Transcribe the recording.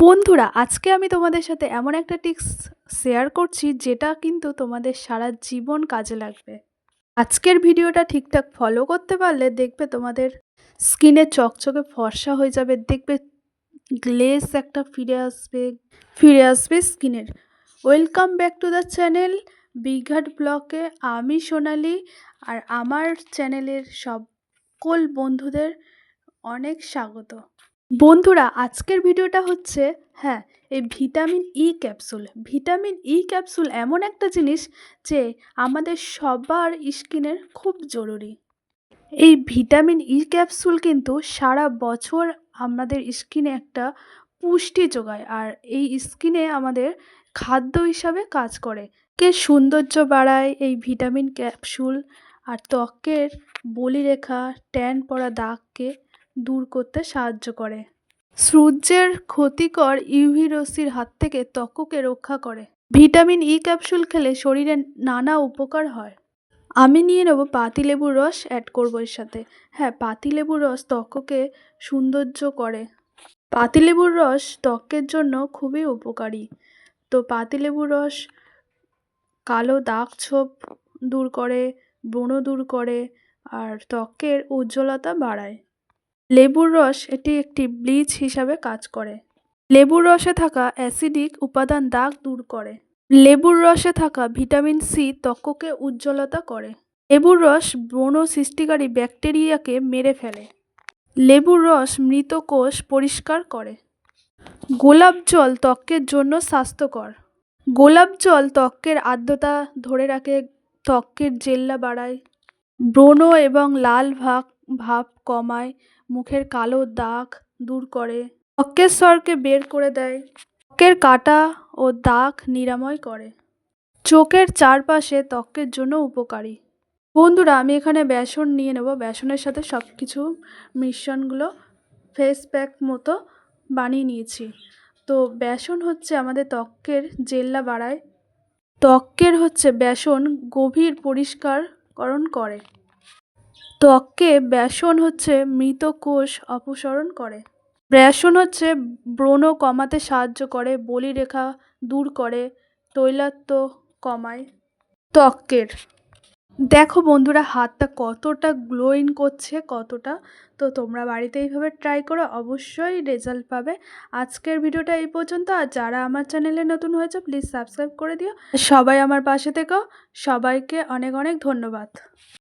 বন্ধুরা, আজকে আমি তোমাদের সাথে এমন একটা টিপস শেয়ার করছি যেটা কিন্তু তোমাদের সারা জীবন কাজে লাগবে। আজকের ভিডিওটা ঠিকঠাক ফলো করতে পারলে দেখবে তোমাদের স্কিনে চকচকে ফর্সা হয়ে যাবে, দেখবে গ্লেস একটা ফিরে আসবে ফিরে আসবে স্কিনের welcome back to the channel Bighat ব্লকে আমি সোনালি আর আমার চ্যানেলের সকল বন্ধুদের অনেক স্বাগত। বন্ধুরা, আজকের ভিডিওটা হচ্ছে হ্যাঁ এই vitamin E capsule. Vitamin E capsule এমন একটা জিনিস যে আমাদের সবার স্কিনের খুব জরুরি। এই ভিটামিন ই ক্যাপসুল কিন্তু সারা বছর আমাদের স্কিনে একটা পুষ্টি যোগায় আর এই স্কিনে আমাদের খাদ্য হিসাবে কাজ করে। কে সৌন্দর্য বাড়ায় এই ভিটামিন ক্যাপসুল আর ত্বকের বলিরেখা, ট্যান পড়া দাগকে দূর করতে সাহায্য করে। সূর্যের ক্ষতিকর ইউভি রশ্মির হাত থেকে ত্বককে রক্ষা করে। ভিটামিন ই ক্যাপসুল খেলে শরীরে নানা উপকার হয়। আমি নিয়ে নেব পাতিলেবুর রস অ্যাড করব এর সাথে। হ্যাঁ পাতিলেবুর রস ত্বককে সৌন্দর্য করে। পাতিলেবুর রস ত্বকের জন্য খুবই উপকারী। তো পাতিলেবুর রস কালো দাগ ছোপ দূর করে, ব্রণ দূর করে, আর ত্বকের উজ্জ্বলতা বাড়ায়। লেবুর রস এটি একটি ব্লিচ হিসাবে কাজ করে। লেবুর রসে থাকা অ্যাসিডিক উপাদান দাগ দূর করে। লেবুর রসে থাকা ভিটামিন সি ত্বককে উজ্জ্বলতা করে। লেবুর রস ব্রণ সৃষ্টিকারী ব্যাকটেরিয়াকে মেরে ফেলে। লেবুর রস মৃত কোষ পরিষ্কার করে। গোলাপ জল ত্বকের জন্য স্বাস্থ্যকর। গোলাপ জল ত্বকের আর্দ্রতা ধরে রাখে, ত্বকের জেল্লা বাড়ায়। ব্রণ এবং লাল ভাব ভাব কমায়, মুখের কালো দাগ দূর করে। ত্বকের স্তরকে বের করে দেয়। ত্বকের কাটা ও দাগ নিরাময় করে। চোখের চারপাশে ত্বকের জন্য উপকারী। বন্ধুরা, আমি এখানে বেসন নিয়ে নেব। বেসনের সাথে সব কিছু মিশ্রণগুলো ফেস প্যাক মতো বানিয়ে নিয়েছি। তো বেসন হচ্ছে আমাদের ত্বকের জেল্লা বাড়ায়। ত্বকের হচ্ছে বেসন গভীর পরিষ্কারকরণ করে। ত্বককে ব্যাসন হচ্ছে মৃত কোষ অপসারণ করে। ব্যাসন হচ্ছে ব্রণ কমাতে সাহায্য করে, বলিরেখা দূর করে, তৈলাক্ত কমায় ত্বকের। দেখো বন্ধুরা, হাতটা কতটা গ্লোয়িং করছে, কতটা। তো তোমরা বাড়িতে এইভাবে ট্রাই করো, অবশ্যই রেজাল্ট পাবে। আজকের ভিডিওটা এই পর্যন্ত, আর যারা আমার চ্যানেলে নতুন হয়েছে, প্লিজ সাবস্ক্রাইব করে দিও। সবাই আমার পাশে থেকো, সবাইকে অনেক অনেক ধন্যবাদ।